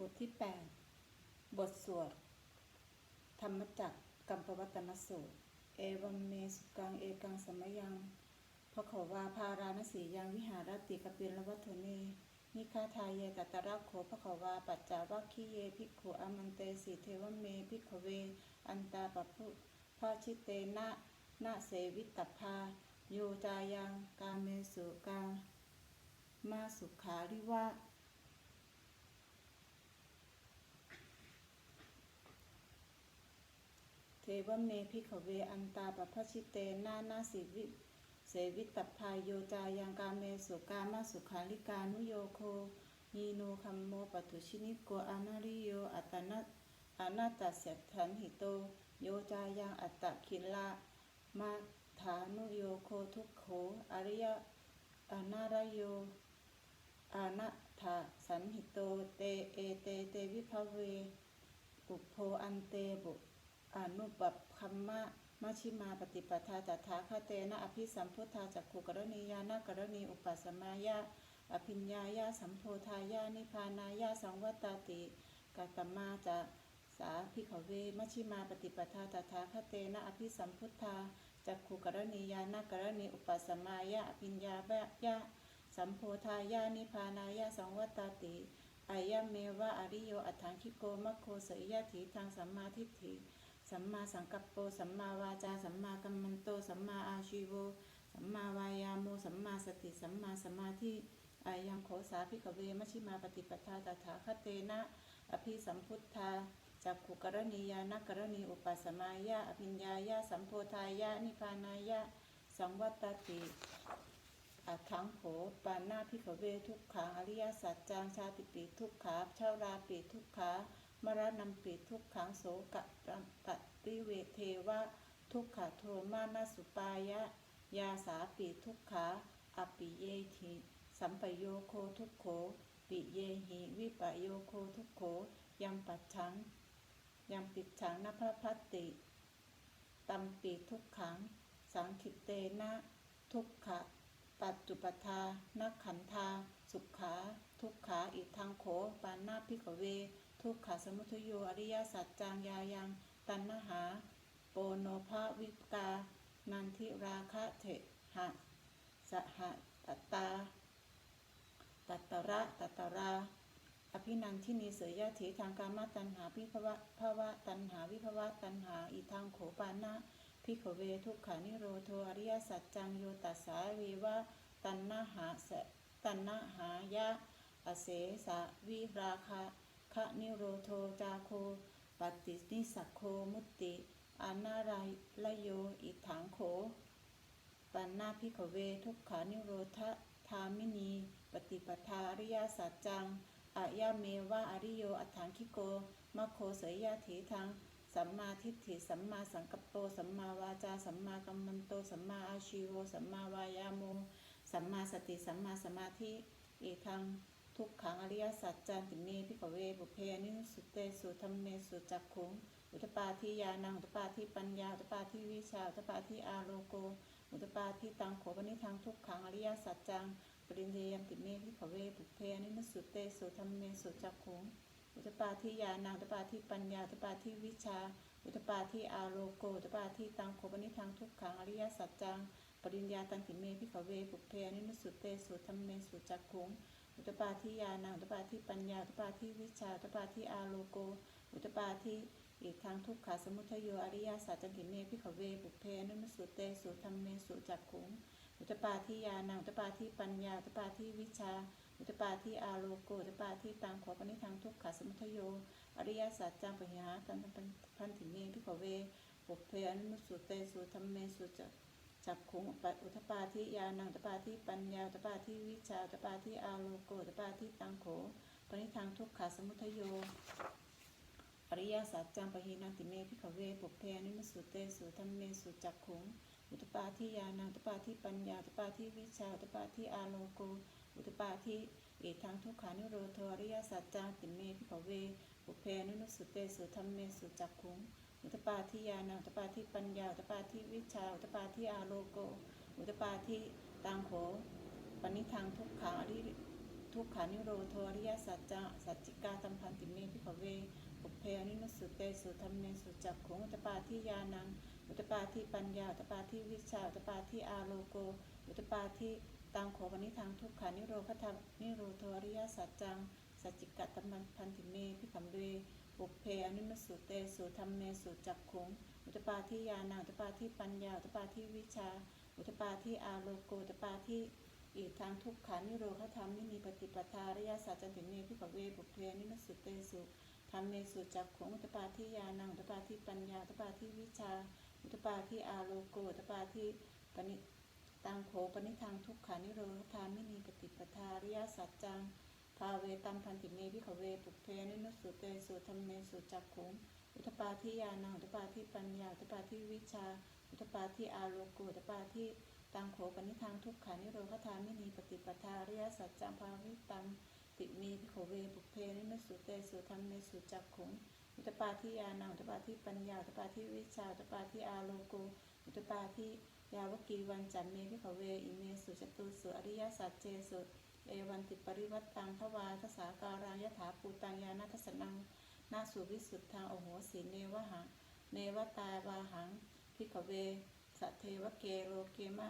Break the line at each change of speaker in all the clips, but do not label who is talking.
บทที่ 8 บทสวด ธรรมจักรกัมปวัตนสูตร เอวัมเมสุกังเอกังสมยังพระขวาพาราณสียังวิหารติกปิลวัตถุเนนิคาทายเยตตระโขพระขวาปัจจาวัคคีเยภิกขุอมันเตสีเทวเมภิกขเว อันตาปพุพาชิเตนะนาเสวิตตพาโยจายังกาเมสุกังมาสุขาริวะ เทวเมพิขเวอันตาปพชิเตนานาสิวิเสวิตตพายโยจายังกาเมสุกามาสุขาลิกานุโยโคนีโนคัมโมปัตุชินิโกอานาริโยอัตนะอนาตัสสะทันหิโต โยจายังอัตตะคิลามาฐานุโยโคทุกโขอริยะอานารโยอานาถาสันหิโตเตเอเตเตวิภเว ปุโพอันเตบุ อนุปปคัมมะมัชิมาปฏิปทาตถาคเตนะอภิสัมพุทธาจักขุกรณียานกรณีอุปสมายาอภิญญายาสัมโพธายานิพานายาสังวัตตาติกาตมาจะสาภิขเวมัชิมาปฏิปทาตถาคเตนะอภิสัมพุทธาจักขุกรณียานกรณีอุปสมายาอภิญญายาสัมโพธายานิพานายาสังวัตตาติอายะเมวะอริโยอัฏฐานคิโกมะโคสยยะถีทางสัมมาทิฏฐิ สัมมาสังกัปโป สัมมาวาจา สัมมากัมมันโต สัมมาอาชีโว สัมมาวายาโม สัมมาสติ สัมมาสมาธิอายังโขสาภิกเวมชิมาปฏิปทาตถาคเตนะ อภิสัมพุทธาจักขุกรณียานกรณีอุปสมายะอภิญญายะสัมโพธายะนิพานายะ สังวัตติอัทังโขปานาภิกเวทุกขังอริยสัจจางชาติปีทุกขาเชาราปีทุกขา มรณัมปีทุกขังโสกะปฏิเวเทวะ ทุกขโทมานาสุปายะ ยาสาปีทุกขาอปิเยทิสัมปโยโคทุกโข ปิเยหิวิปโยโคทุกโขยังปัจฉังยังปิดฉังนภพัตติตัมปีทุกขัง สังคิเตนะ ทุกขะปัจจุปทานักขันธา สุขา ทุกขาอิทังโขปานาภิกเว ทุกขสมุทโยอริยสัจจางยายังตันนหา โปโนภาวิกา นันทิราคะเถหะสหตตาตัตตระตัตตรา อภินันทินีเสยยะถีทางกามตัณหาวิภวะภาวะตัณหาวิภวะตัณหาอีทางโขปานะพิขเวทุกขานิโรโทอริยสัจจังโยตัสสาวีวะตัณหาสตัณหายะอเสสะวิราคะะนิโรโทจาโค ปฏินิสักโคมุติ อานารายละโยอิถังโข ปันนาพิขเวทุกขานิโรธทามินี ปฏิปทาอริยสัจจังอายาเมวะอริโยอัฏฐานคิโกมะโคเสยยะถีทังสัมมาทิฏฐิสัมมาสังกัปโปสัมมาวาจาสัมมากัมมันโตสัมมาอาชีโวสัมมาวายาโมสัมมาสติสัมมาสมาธิอีทัง ทุกขังอริยสัจจันติเมพิขเวบุเพนิสุเตสุธรรมเมสุจักขุงอุตปาทิยานังอุตปาทิปัญญาอุตปาทิวิชาอุตปาทิอาโลโก อุตปาทิตังโขปนิทังทุกขังอริยสัจจังปรินเยมติเมพิขเวบุเพนิสุเตสุธรรมเมสุจักขุงอุตปาทิยานังอุตปาทิปัญญาอุตปาทิวิชา อุตปาทิอาโลโกอุตปาทิตังโขปนิทังทุกขังอริยสัจจังปริญญาตังติเมพิขเวบุเพนิสุเตสุธรรมเมสุจักขุง อุตปาทิยานังอุตปาทิปัญญาอุตปาทิวิชาอุตปาทิอาโลโก อุตปาทิอีกทางทุกขาสมุทโยอริยสัจจันติเมพิขเวบุเพนุมสุเตสุธรรมเมสุจักขุงอุตปาทิยานังอุตปาทิปัญญาอุตปาทิวิชา อุตปาทิอาโลโกอุตปาทิตังขอปณิทางทุกขาสมุทโยอริยสัจจังปะหิหาตันตันพันติเมพิขเวบุเพอนุมสุเตสุธรรมเมสุจัก จักขุงอุตปาทิยานังตปาทิปัญญาตปาทิวิชาตปาทิอาโลโกตปาทิตังโขปณิทางทุกขาสมุทโย อริยสัจจังปะหินันติเมพิขเวปุเพนิมสุเตสุธรรมเมสุจักขุงอุตปาทิยานังตปาทิปัญญาตปาทิวิชาตปาทิอาโลโก อุตปาทิเอทังทุกขานิโรโทอริยสัจจังติเมพิขเวปุเพนิมสุเตสุธรรมเมสุจักขุง อุตปาทิยานังอุตปาทิปัญญาอุตปาทิวิชาอุตปาทิอาโลโก อุตปาทิตังโขปณิทังทุกขาริทุกขานิโรโทอริยสัจจะสัจจิกาตัมพันติเมพิขเวปุเพอนินุสุเตสุธรรมเมสุจักขงอุตตปาทิยานังอุตตปาทิปัญญาอุตตปาทิวิชาอุตตปาทิอาโลโก อุตตปาทิตังโขปนิทางทุกขานิโรคธรรมนิโรโทอริยสัจจังสัจจิกะตัมพันติเมพิขเว ปุเพอนินุสสุเตสุธรรมเมสุจักขุงอุตตปาทิยานังอุตตปาทิปัญญาอุตตปาทิวิชา อุตตปาทิอาโลโกอุตตปาทิอีกทางทุกขานิโรธธรรมนิมีปฏิปทาริยสัจจันติเมพิกเวบุเพนินสุเตสุธรรมเมสุจักขงอุตปาทิยานังอุตปาทิปัญญาอุตปาทิวิชา อุตปาทิอาโลโกอุตปาทิปณิตังโขปณิทางทุกขานิโรธธรรมนิมีปฏิปทาริยสัจจัง ภาเวตัมพันติเมพิกเวบุเพนินสุเตสุธรรมเมสุจักขงอุตปาทิยานังอุตปาทิปัญญาอุตปาทิวิชา อุตปาทิอาโลโกอุตปาทิตังโขปนิทางทุกขานิโรธธามินีปฏิปทาริยสัจจังภาวิตังติเมพิขเวบุเพนินสุเตสุธรรมเมสุจักขุงอุตปาทิยานังอุตปาทิปัญญาอุตปาทิวิชาอุตปาทิอาโลโกอุตปาทิยาวกีวันจันเมพิขเวอิเมสุจตุสุอริยสัจเจสุ เอวันติปริวัตตังทวาทสาการายถาปูตังยานัทสนังนาสุวิสุทธังโอโหสีเนวหังเนวตาวาหังพิโขเวสัทเทวเกโลเกมะ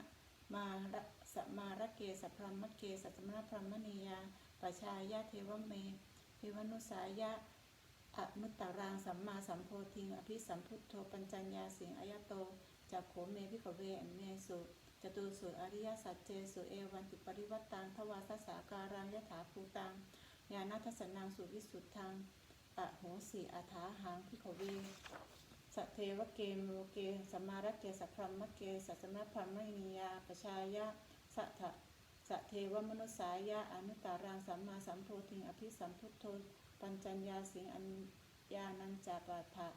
มาระสมาระเกสพรหมเกสัตมะพรหมณียาปชายะเทวเมเทวนุสายะอมุตตารางสัมมาสัมโพธิงอภิสัมพุทโธปัญจัญญาสิงอายโตจักโขเมพิกเวอเมสุ จตุสุอริยสัจเจสุเอวันติปริวัตตังทวาสสาการังยถาภูตังญาณทัสสนังสุวิสุทธังอโหสีอาถาหังพิกเวสเทวเกมโลเกสมมาระเกสัพพรมเกสัสมะพรหมณียาปชายะสัทสเทวมนุสายะอนุตตารังสัมมาสัมโพธิงอภิสัมพุทโธปัญจัญญาสิงอัญญานังจาปาถะ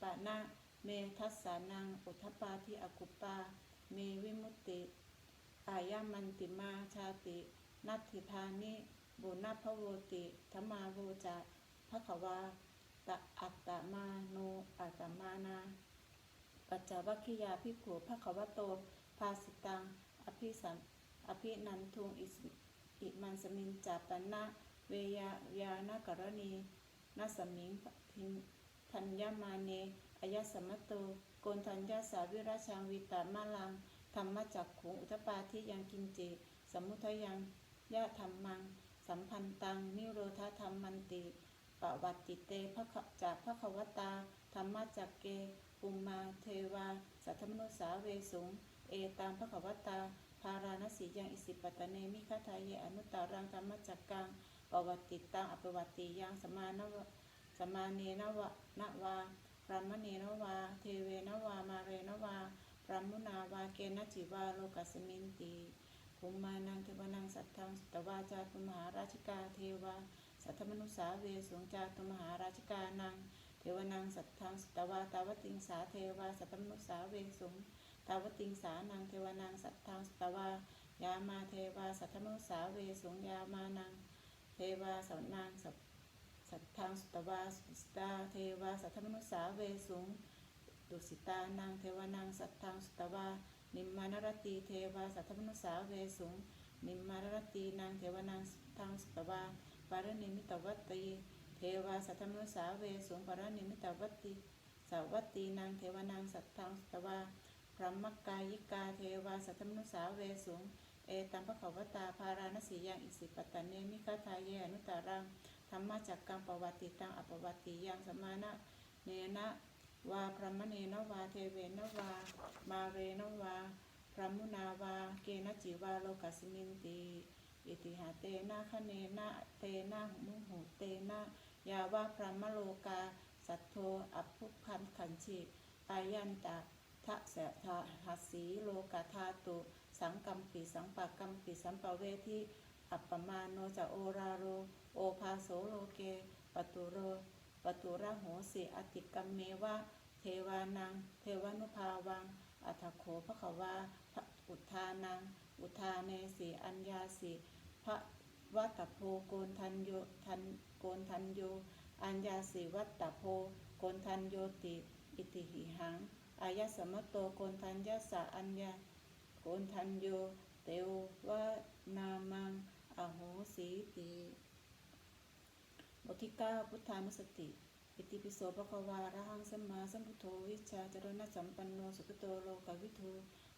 ปะนะเมทัสสานังอุทปาทิอกุปปา เมวิมุตติอายามันติมาชาติ นัตถิธานิบุณพโวติธรรมาโวจะภควาตะอัตตมาโนอัตตมานา ปัจจวัคคียาภิกขุภควโต ภาสิตัง อภิสัมอภินันทุงอิมันสมินจาปนะเวยายานกรณีนัสมิงพินทัญญามาเนอายสมตโต โกนทัญญาสาวิราชังวิตามาลังธรรมจักขุงอุทปาทิยังกินจิสมุทยังยะธรรมัง สัมพันตัง นิโรธาธรรมมันติปวัตติเตภะจากพระควตา ธรรมจักเกปุมมาเทวา สัทธมนุสาเวสุง เอตามพระควตา ภารานสียังอิสิปตะเนมิคาทายเยอนุตตารังธรรมจักกังปวัตติตังอปวัตติยังสมานวะสมาเนนวะนวา พรหมเนนวา เทเวนวา มาเรนวาพรหมุนาวาเกณจิวาโลกัสมินติภูมานังเทวนังสัทธังสุตวาจาตุมหาราชิกาเทวา สัทธมนุสาเวสุงจาตุมหาราชิกานัง เทวนังสัทธังสุตวาตาวติงสาเทวา สัทธมนุสาเวสุงตาวติงสานังเทวนังสัทธังสุตวายามาเทวา สัทธมนุสาเวสุงยามานัง เทวาสันนังสั สัทธังสุตวาสุสตาเทวาสัทธมนุสาเวสุงดุสิตานังเทวานังสัทธังสุตวานิมมานรตีเทวาสัทธมนุสาเวสุงนิมมารตีนางเทวานังสัทธังสุตวาปารณิมิตวัตติเทวาสัทธมนุสาเวสุงปารณิมิตวัตติสาวัตตีนางเทวานังสัทธังสุตวาพรหมกายิกาเทวาสัทธมนุสาเวสุงเอตัมปะขวตาภารานสียังอิสิปตะเนมิคาทายเยอนุตารัง รรมจักกังปวัตติตังอปวัตติยังสมานะเนนะวาพรหมเนนวาเทเวนวา มาเรนวาพรหมุนาวา เกณจิวาโลกัสมินติอิติหาเตนะคะเนนะเตนะมุหูเตนะยาวะพระมโลกา สัทโทอภุพันขันชิอายันตะทะแสทะหัสสีโลกาธาตุ สังกัมปิสังปะกัมปิสัมปะเวทิอัปปมาโนจะโอราโร โอภาโสโลเกปตุโรปตุระโหสิอติกัมเมวะเทวานัง เทวานุภาวัง อัฏฐโขภควาพระอุทานัง อุทาเนสีอัญญาสีพระวัตโพโกนทันโยทันโกนทันโยอัญญาสีวัตโพโกนทันโยติอิติหิหังอายะสมตโตโกนทันยะสะอัญญาโกนทันโยเตววะนามังอโหสีติ บทที่ 9 พุทธานุสติอิติปิโสภควาระหังสัมมาสัมพุทโธวิชาจรณะสัมปันโนสุขโตโลกวิทู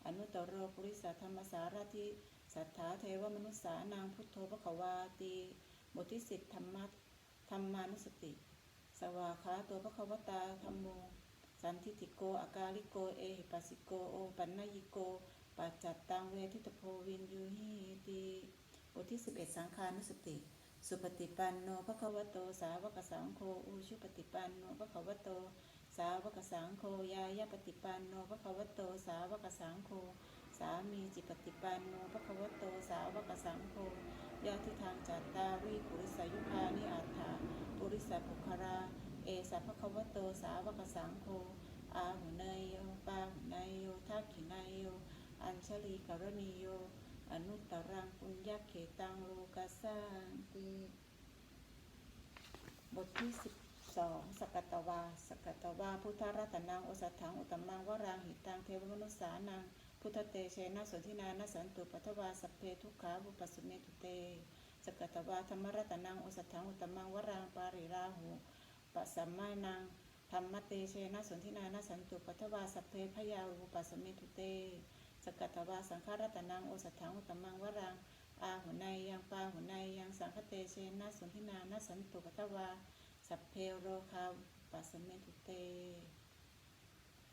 อนุตตรโรปุริสธรรมสารทิสัทธาเทวมนุษสานางพุทโธภควาตีบทที่สิบธรรมะธรรมานุสติ สวาขาตัวภควตาธรรมโม สันทิติโกอากาลิโก เอหิปัสสิโก โอปันนายิโกปัจจัตตังเวทิตโพวินยูหิติบทที่สิบเอ็ดสังขานุสติ สุปฏิปันโนภควโตสาวกสังโฆอุชุปฏิปันโนภควโต สาวกสังโฆยายาปฏิปันโนภควโตสาวกสังโฆสามีจิปฏิปันโนภควโตสาวกสังโฆยาทิทางจัตตารีปุริสายุคานิอัฏฐาปุริสปุคราเอสัพพควโตสาวกสังโฆอาหุเนยโยปาหุเนยโยทักขินายโยอัญชลีกรณีโย อนุตตรังปุญญเขตังโลกัสสันติบทที่สิบสองสกตวา สกัตวา พุทธรัตนังโอสัตถังอุตมังวรังหิตังเทวมนุสสานัง พุทธเตเชนะสนทินานะสันตุปัทวาสัเพทุกขาบุปสุเมตุเต สกัตวาธรรมรัตนังโอสัตถังอุตมังวรังปาริราหูปัสสัมมานังธรรมเตเชนะสนทินานะสันตุปัทวาสัเพพยาวุปสสเมตุเต สกัตตวาสังฆรัตนังโอสัทถังอุตมังวรังอาหุนายยังปาหุนายยังสังฆเตเชนะสนทินานะสันตุปัทวาสัพเพโรคาปัสสเมตุเต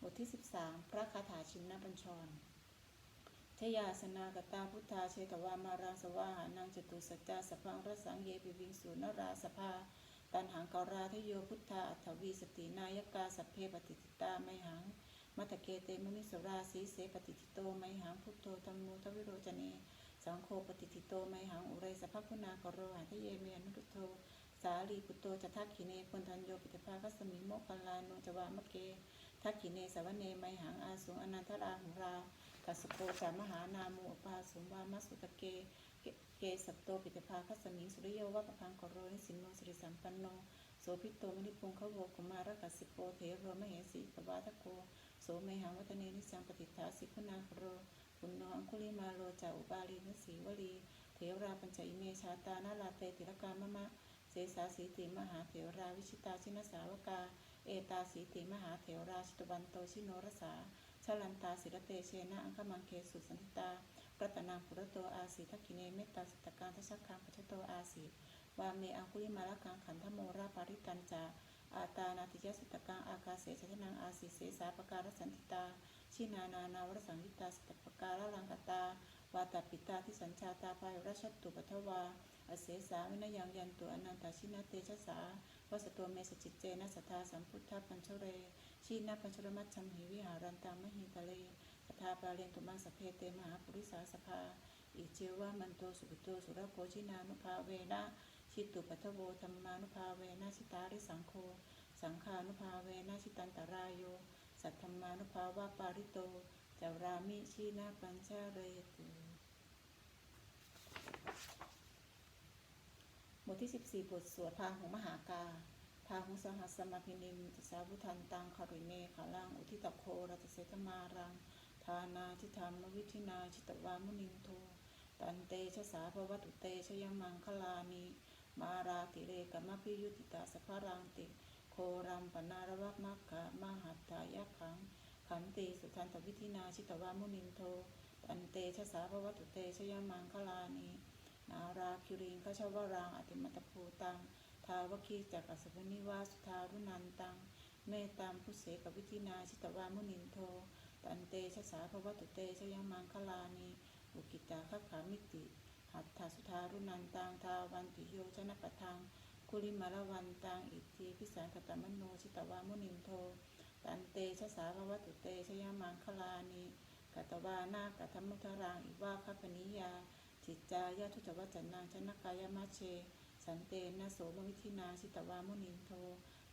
บทที่ 13 พระคาถาชินนบัญชรทยาสนากตาพุทธาเชตวามารังสวาหานังจตุสัจจาสพังรสังเยปิวิงสูนราสภาตันหังการาทโยพุทธาอัฏฐวีสตินายกาสัพเพปฏิติตาไมหัง มัตตเกเตมมิสราสีเสปฏิทิโตไมหังพุทโธธรรมโมทวิโรจเนสังโฆปฏิทิโตไมหังอุไรสภคุณากโรหะทะเยเมนุรุโทสาลีปุตโตจะทักขิเนปุนทันโยปิตภาคัสมิโมคคัลลาโนจวามะเกทักขิเนสาวเนไมหังอาสุงอนันทราหุรากัสโปสามหานามอุปาสุวามัสุตเกเกเกสัตโตปิตภาคัสมิงสุริโยวะปะพังกโรนิสินโนสิริสัมปันโนโสพิโตมณิพุงขโวกุมารกัสสิโปเทโรมเหสีปวาทโก โสเมหังวัตเนนิสังปฏิทาสิคุณาคโรปุณนอังคุลิมาโลจาอุบาลีนสีวลี เทวราปัญจอิเมชาตานาลาเตติรกามมะเสสาสีติมหาเถวราวิชิตาชินสาวกา เอตาสีติมหาเถวราชิตวันโตชิโนรสาชลันตาศิรเตเชนะอังคมังเคสุสันติตารัตนังปุรโตอาสีทักขิเนเมตตาสตการทัชคังปัจจโตอาสีวาเมอังคุลิมาลกังขันธโมราปาริตันจา อาตานาติยสตกัง อากาเสชทนัง อาสีเสสาปการสันติตา ชินานานาวรสังยิตาสตปการลังกตา วาตาปิตาที่สัญชาตาภายราชตุปัทวา อเสสาวินยังยันตุอนันตาชินาเตชะสาวสตัวเมสจิตเจนะสัทธาสัมพุทธปัญชเร ชีนาปัญชรมัชชัมหิวิหารันตามหิตะเลคทาปาเรนตุมังสเพเตมหาปุริสาสภาอิเจวะมันโตสุปโตสุรโคชินานุภาเวนะ ชิตุปัทโวธรรมานุภาเวนะชิตาริสังโฆสังฆานุภาเวนะชิตันตรายโย สัทธรรมานุภาวะปาริโตจารามิชีนาปัญชาเรตุบทที่ 14 บทสวดพาหงมหากาพาหงสหัสมาพินิมตสาวุทันตังคาริเนขาลังอุทิตโครัตเสตมารัง ทานาทิธรรมวิธินา ชิตวามุนินโท ตันเตชะสาภวัตุเตชยมังคลานี มาราติเรกมพิยุติตาสภารังติ โครัมปนารวะมัคคะมหัตถายะขัง ขันติสุทันตวิธินาชิตวามุนินโทตันเตชะสาภวัตุเตชยมังคลานีนาราคิริงคชวรังอติมตภูตัง ทาวคีจักรสวนิวาสุทารุนันตัง เมตตามพุเสกวิธินาชิตวามุนินโท ตันเตชะสาภวัตุเตชยมังคลานีอุกิตาคขามิติ หัตถสุทารุนันตังทาวันติโยชนะปะทังคุลิมาลวันตังอิทธิพิสารกตมโนชิตวามุนินโทตันเตชะสาภวัตุเตชยามังคลานีกัตวานากัตมุทรังอิวาคปนิยาจิตจายาทุจวัจนังชนะกายมาเช สันเตนะโสมวิธินาชิตวามุนินโท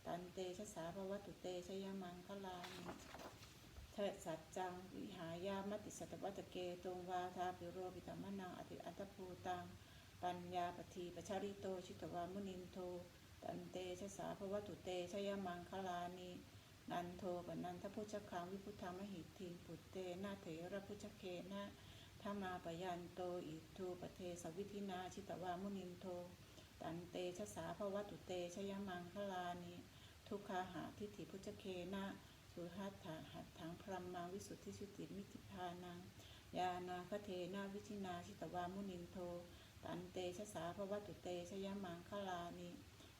ตันเตชะสาภวัตุเตชยามังคลานิ สัจจังวิหายามติสัตวัตเกตงวาทาปิโรปิตมนังอติอัตภูตังปัญญาปทีปชาริโตชิตวามุนินโทตันเตชะสาภวัตุเตชยมังคลานินันโทปนันทพุชคังวิพุทธามหิทิปุตเตนาเถระพุชเคนะธรรมาปยันโตอิทูปเทสวิธินาชิตวามุนินโทตันเตชะสาภวัตุเตชยมังคลานิทุกขาหาทิฏฐิพุจเคนะ สุหัตถะหัตถังพรหมังวิสุทธิสุติมิติพานัง ยานาคเทนาวิชินาชิตวามุนินโท ตันเตชะสาภวัตุเตชยมังคลานิ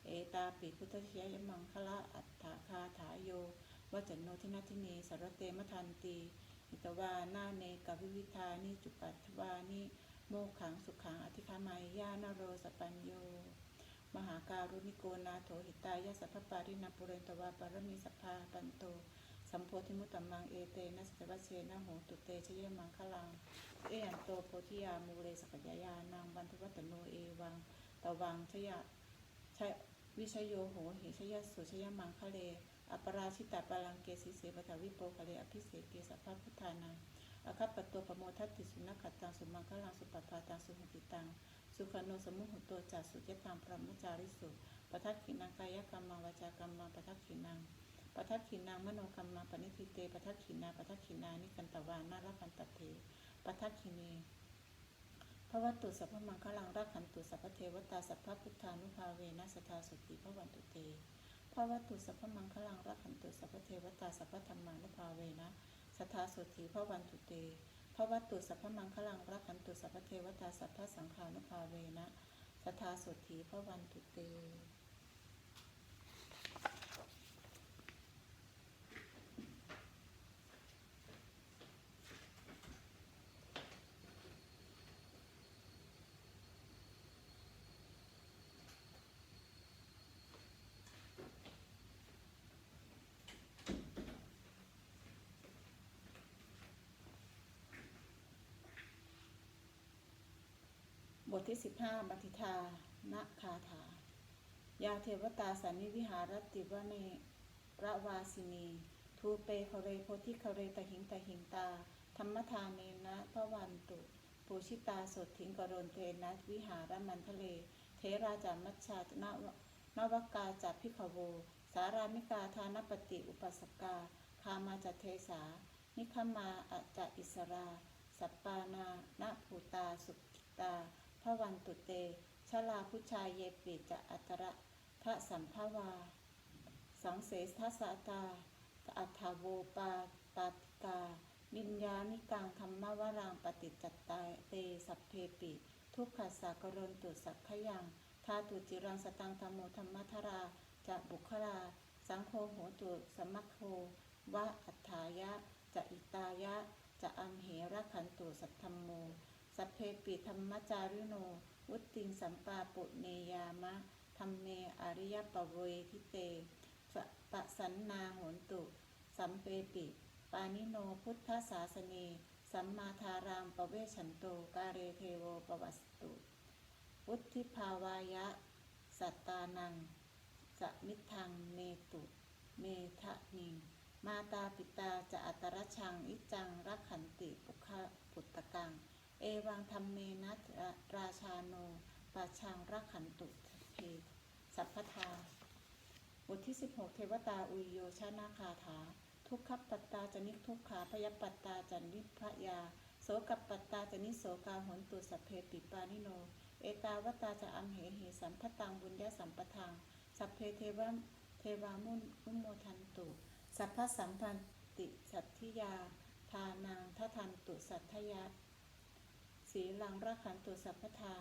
เอตาปิพุทธชยมังคละอัตถาคาถาโยวจันโนทินาทิเนสารเตมทันตีอิตวานาเนกวิวิธานิจุปัตวานิโมขังสุขังอธิคามายยานโรสปัญโย มหาการุณิโกนาโถหิตายะสัพพปารินาปุเรนตวาปารมีสัพพาปันโต สัมโพธิมุตตมังเอเตนะสัจวัชเชนะโหตุเตชเยมังคลัง เอยันโตโพธิยามูเลสกยายานางบันทวัตโนเอวังตวังชยะชยวิชโยโหหิชยสุชยมังคะเล อปราชิตาปาลังเกสิเสปทวิโปคะเลอภิเสเกสัพพพุทธานังอคัปปตัวปโมทัตติสุนัขตังสุมังคลังสุปปาตังสุหติตัง สุขโนสมุหุโตจัสสุเจตังพรหมจาริสุปทักขินังกายกรรมวาจากรรมปทักขินัง ปทักขินังมโนกรรมังปณิทิเตปทักขินาปทักขินานิกันตวานาลพันตเทปทักขิเนพระวัตตุสัพพมังคลังรักขันตุสัพพเทวตาสัพพพุทธานุภาเวนัสทาสุติพระวันตุเตพระวัตตุสัพพมังคลังรักขันตุสัพพเทวตาสัพพธรรมานุภาเวนะสัทธาสุติพระวันตุเตพระวัตตุสัพพมังคลังรักขันตุสัพพเทวตาสัพพสังฆานุภาเวนะสัทธาสุถีพระวันตุเต บทที่สิบห้าบัติทานะคาถา ยาเทวตาสันนิวิหารติวะเนระวาสินี ทูเปคเรโพธิคเรตหิงตหิงตา ธรรมทานเนนะพระวันตุ ปูชิตาสดถิงกรณเทนะวิหารมันทะเล เทราจามัชชานวนวกาจัพิขโว สารามิกาทานปฏิอุปสกา คามาจัเทสา นิคมาอจจะอิสรา สัปปานานาภูตาสุกิตา พระวันตุเต ชลาพุชายเยปิจะอัตระทะสัมภวา สังเสทัสสตาอัฏฐโวปาปาติกานิญญานิกังธรรมวรังปฏิจจตาเตสัพเพปิ ทุกขสากรนตุสักขยังทาตุจิรังสตังธรรมโมธรรมทราจะบุคลา สังโฆโหตุสมัคโฆวะอัฏฐายะ จะอิตายะ จะอัมเหระขันตุสัทธรรมโม สัพเพปิธรรมจาริโน วุตติงสัมปาปุเนยามะธรรมเมอริยปเวทิเตสะปะสันนาโหนตุ สัมเปปิ ปานิโนพุทธศาสเนสัมมาทารามปเวชันโตกาเรเทโวปวัสตุวุธิภาวายะ สัตตานังสมิทังเนตุ เมทะนิงมาตาปิตาจะอัตรชังอิจังรักขันติปุคปุตตะกัง เอวังธรรมเมนัตราชาโนปาชังรักขันตุเพสัพพทาบทที่ 16 เทวตาอุยโยชนาคาถา ทุกขปัตตาจนิทุกขาพยปัตตาจนิพยา โสกัปปัตตาจนิโสกาหนตุสัพเพปิปานิโน เอตาวตาจะอัมเหหิสัมพตังบุญญาสัมปทัง สัพเพเทวเทวามุนอุโมทันตุ สัพพสัมพันติสัตถิยาทานังทัทันตุสัทธยะ สีลังรักขันตุสัพพทา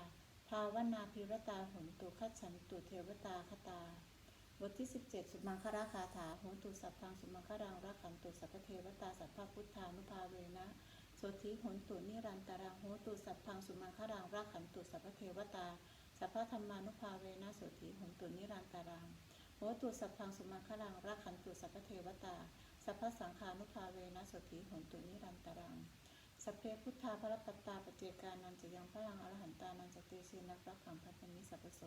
ภาวนาพิรตาหนตุขัจฉันตุเทวตาคตา บทที่ 17 สุมังคราคาถาหนตุสัพพังสุมังครังรักขันตุสัพพเทวตาสัพพพุทธานุภาเวนะสธิหนตุนิรันตารังโหนตุสัพพังสุมังครังรักขันตุสัพพเทวตา สัพพธรรมานุภาเวนะสธิหนตุนิรันตารังโหนตุสัพพังสุมังครังรักขันตุสัพพเทวตา สัพพสังฆานุภาเวนะสธิหนตุนิรันตารัง สัพเพพุทธาพระปัตตาปเจกานันจะยังพลังอรหันตานันจะเตเชนะพระขังพัฒนิสัพโส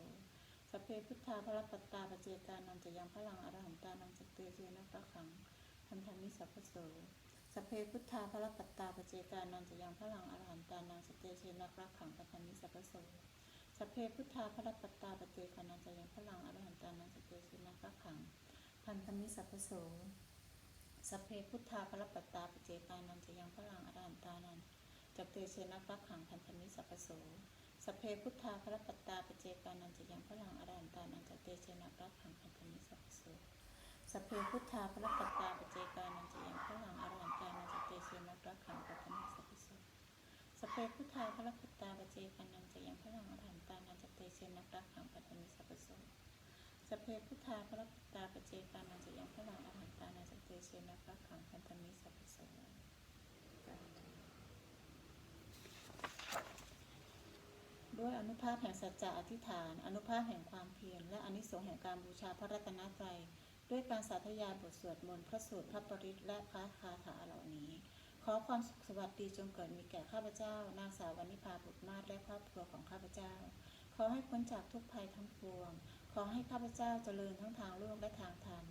สัพเพพุทธาพระปัตตาปเจกานันจะยังพลังอรหันตานันจะเตเชนะพระขังพันธมิสัพโสสัพเพพุทธาพระปัตตาปเจกานันจะยังพลังอรหันตานันจะเตเชนะพระขังพันธมิสัพโสสัพเพพุทธาพระปัตตาปเจกานันจะยังพลังอรหันตานันจะเตเชนะพระขังพันธมิสัพพโส สัพเพพุทธาพระปัตตาปเจกานันจะยังพลังอรหันตานันจักเตเชนะปักขังพันธมิสัพพโสสพเพพุทธาพระปัตตาปเจกานันจะยังพลังอรันตานันจักเตเชนะปักขังพันธมิสัพพโสสพเพพุทธาพระปัตตาปเจกานันจะยังพลังอรันตานันจักเตเชนะปักขังพันธมิสัพพโสสพเพพุทธาพระปัตตาปเจกานันจะยังพลังอรันตานันจักเตเชนะปักขังพันธมิสัพพโสสพเพพุทธาพระพุทธาปเจกานันจะยังพลังอรหั นานันเตเชนะพระขังพันธมิสัพพโสด้วยอนุภาพแห่งสัจจะอธิษฐาน อนุภาพแห่งความเพียร และอนิสงส์แห่งการบูชาพระรัตนตรัย ด้วยการสาธยายบทสวดมนต์พระสูตรพระปริตและพระคาถาเหล่านี้ ขอความสุขสวัสดีจงเกิดมีแก่ข้าพเจ้า นางสาววรรณิพาบุตรมาศและครอบครัวของข้าพเจ้า ขอให้พ้นจากทุกภัยทั้งปวง ขอให้ข้าพเจ้าเจริญทั้งทางโลกและทางธรรม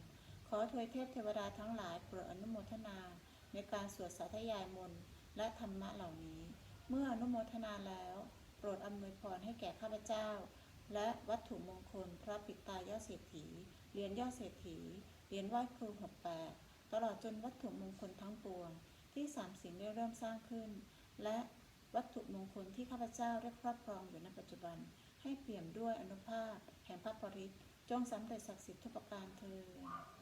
อทวยเทพเทวดาทั้งหลายโปรดอนุโมทนา ในการสวดสาธยายมนต์และธรรมะเหล่านี้ เมื่ออนุโมทนาแล้ว โปรดอำนวยพรให้แก่ข้าพเจ้า และวัตถุมงคลพระปิตายอดเศรษฐีเหรียญยอดเศรษฐีเหรียญไหว้ครูหกแปดตลอดจนวัตถุมงคลทั้งปวง ที่สามสิ่งได้เริ่มสร้างขึ้น และวัตถุมงคลที่ข้าพเจ้าได้ครอบครองอยู่ในปัจจุบัน ให้เปี่ยมด้วยอนุภาพแห่งพระปริตรจงสำเร็จศักดิ์สิทธิ์ทุกประการเทอ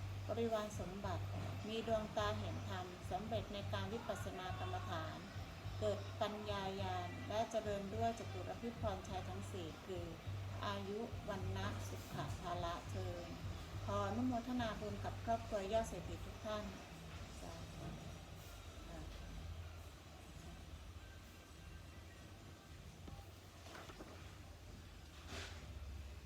ริวารสมบัติ มีดวงตาเห็นธรรมสำเร็จในการวิปัสสนากรรมฐาน เกิดปัญญายาณและเจริญด้วยจตุรพิพรชัยทั้งสี่คือ อายุวันนะสุขภาละเทินขออนุโมทนาบุญกับครอบครัวยอดเศรษฐีทุกท่าน